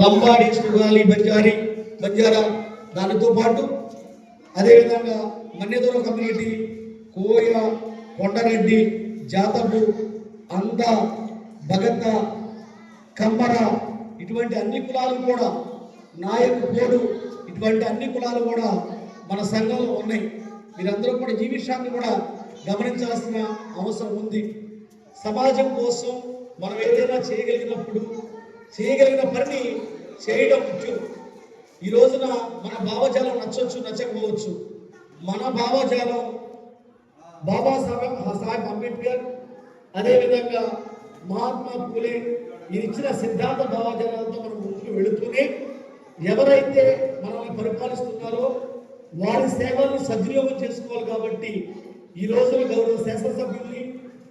లంబాడి సుగాలి బంజారి బంజారా దానితో పాటు అదేవిధంగా మన్యదూర కమ్యూనిటీ కోయ కొండరెడ్డి జాతపు అంద భగత కమ్మర ఇటువంటి అన్ని కులాలు కూడా నాయకు పోడు ఇటువంటి అన్ని కులాలు కూడా మన సంఘంలో ఉన్నాయి. మీరందరూ కూడా ఈ విషయాన్ని కూడా గమనించాల్సిన అవసరం ఉంది. సమాజం కోసం మనం ఏదైనా చేయగలిగినప్పుడు చేయగలిగిన పనిని చేయడం ముఖ్యం. ఈ రోజున మన భావజాలం నచ్చవచ్చు నచ్చకపోవచ్చు. మన భావజాలం బాబాసాహెబ్ సాహెబ్ అంబేద్కర్ అదేవిధంగా మహాత్మా పూలే ఇచ్చిన సిద్ధాంత భావజాలంతో మనం ముందుకు వెళుతూనే ఎవరైతే మనల్ని పరిపాలిస్తున్నారో వారి సేవలను సద్వినియోగం చేసుకోవాలి కాబట్టి ఈ రోజున గౌరవ శాసనసభ్యుల్ని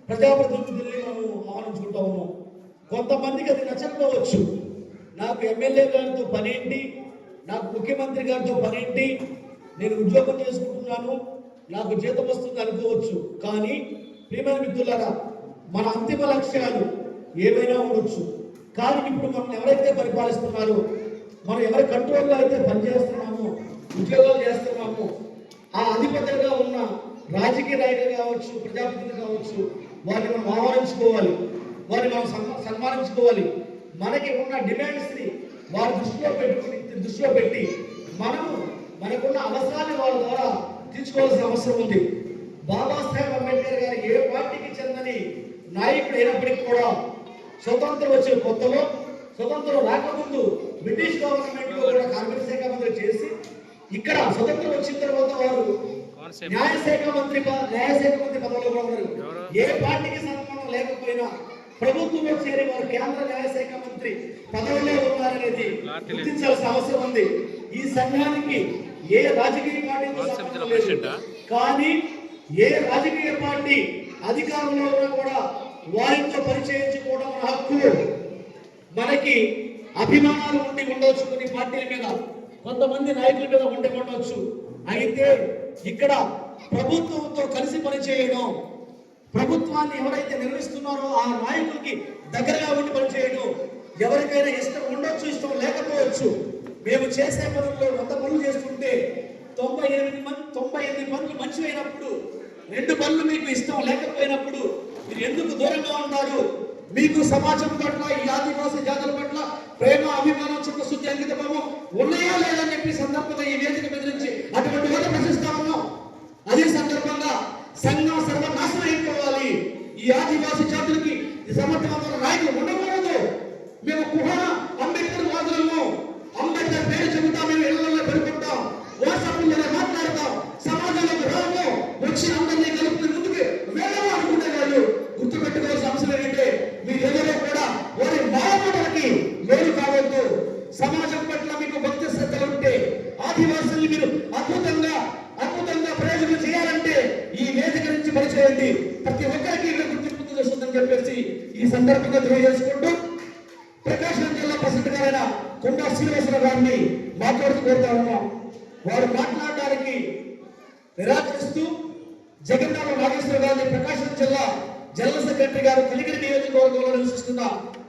ప్రజాప్రతినిధుల్ని మనం ఆహ్వానించుకుంటా ఉన్నాం. కొంతమందికి అది నచ్చకపోవచ్చు. నాకు ఎమ్మెల్యే గారితో పనేంటి నాకు ముఖ్యమంత్రి గారితో పనేంటి నేను ఉద్యోగం చేసుకుంటున్నాను నాకు జీతం వస్తుంది అనుకోవచ్చు. కానీ ప్రియమైన మిత్రులారా మన అంతిమ లక్ష్యాలు ఏమైనా ఉండొచ్చు. కానీ ఇప్పుడు మనం ఎవరైతే పరిపాలిస్తున్నారో మనం ఎవరి కంట్రోల్లో అయితే పనిచేస్తున్నామో ఉద్యోగాలు చేస్తున్నామో ఆ అధిపతిగా ఉన్న రాజకీయ నాయకులు కావచ్చు ప్రజాప్రతినిధులు కావచ్చు వారిని మనం ఆహ్వానించుకోవాలి. వారిని మనం సన్మా- సన్మానించుకోవాలి. మనకి ఉన్న డిమాండ్స్ని వారి దృష్టిలో పెట్టుకుని దృష్టిలో పెట్టి మనము మనకున్న అవసరాన్ని వాళ్ళ ద్వారా తీర్చుకోవాల్సిన అవసరం ఉంది. బాబాసాహెబ్ అంబేద్కర్ గారు ఏ పార్టీకి చెందని నాయకుడు అయినప్పటికీ కూడా స్వతంత్రం వచ్చిన కొత్తలో స్వతంత్రం రాకముందు బ్రిటిష్ గవర్నమెంట్లో కూడా కార్మిక శాఖ మంత్రి చేసి ఇక్కడ స్వతంత్రం వచ్చిన తర్వాత వారు న్యాయశాఖ మంత్రి న్యాయశాఖ మంత్రి పదవిలో కూడా ఉన్నారు. ఏ పార్టీకి సంబంధం లేకపోయినా ప్రభుత్వంలో చేరి వారు కేంద్ర న్యాయశాఖ మంత్రి పదవిలో ఉన్నారనేది గుర్తించాల్సిన అవసరం ఉంది. ఈ సంఘానికి ఏ రాజకీయ లేదు. కానీ ఏ రాజకీయ పార్టీ అధికారంలో ఉన్నా కూడా వారితో పరిచయించుకోవడం మన హక్కు. మనకి అభిమానాలు ఉండి ఉండవచ్చు కొన్ని పార్టీల మీద. కొంతమంది నాయకుల మీద ఉండి ఉండవచ్చు అయితే ఇక్కడ ప్రభుత్వంతో కలిసి పనిచేయడం ప్రభుత్వాన్ని ఎవరైతే నిర్వహిస్తున్నారో ఆ నాయకులకి దగ్గరగా ఉండి పనిచేయడం ఎవరికైనా ఇష్టం ఉండొచ్చు ఇష్టం లేకపోవచ్చు. మేము చేసే పనుల్లో వంద పనులు చేస్తుంటే తొంభై ఎనిమిది మంది తొంభై ఎనిమిది పనులు మంచివైనప్పుడు రెండు పనులు మీకు ఇష్టం లేకపోయినప్పుడు మీరు ఎందుకు దూరంగా ఉన్నారు? మీకు సమాజం పట్ల ఈ ఆదివాసీ జాతుల పట్ల ప్రేమ అభిమానం చిత్తశుద్ధి అంకితమో ఉన్నాయా లేదని చెప్పి సందర్భంగా ఈ వేదిక మీద నుంచి అటువంటి వారు ప్రశ్నిస్తా ఉన్నాం. అదే సందర్భంగా సంఘం సర్వనాశనం ఈ ఆదివాసీ జాతులకి సమర్థవంతమైన నాయకులు ఉండకూడదు. మేము కుహన అంబేద్కర్ పరిచేయండి. ప్రతి ఒక్కరికి ఇక్కడ గుర్తింపు చేస్తుందని చెప్పేసి ఈ సందర్భంగా తెలియజేసుకుంటూ ప్రకాశం జిల్లా ప్రెసిడెంట్ గారైన కొండా శ్రీనివాసరావు గారిని మాట్లాడుతూ కోరుతా ఉన్నాం. వారు మాట్లాడడానికి నిరాకరిస్తూ జగన్నాథ నాగేశ్వర గారిని ప్రకాశం జిల్లా జనరల్ సెక్రటరీ గారు కలిగిరి నియోజకవర్గంలో నివసిస్తున్న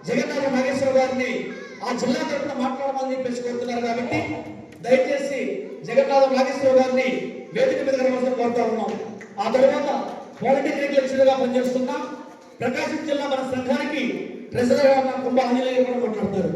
జగన్నాథ నాగేశ్వర గారిని ఆ జిల్లా తరఫున మాట్లాడమని చెప్పేసి కోరుతున్నారు కాబట్టి దయచేసి జగన్నాథ నాగేశ్వర గారిని వేదిక మీద రావాల్సిన కోరుతా ఉన్నాం ఆ తర్వాత పాలిటెక్నిక్ లెక్చరర్గా పనిచేస్తున్న ప్రకాశం జిల్లా మన సంఘానికి ట్రెజరర్ కుంభ ఆంజనేయ కూడా మాట్లాడతారు.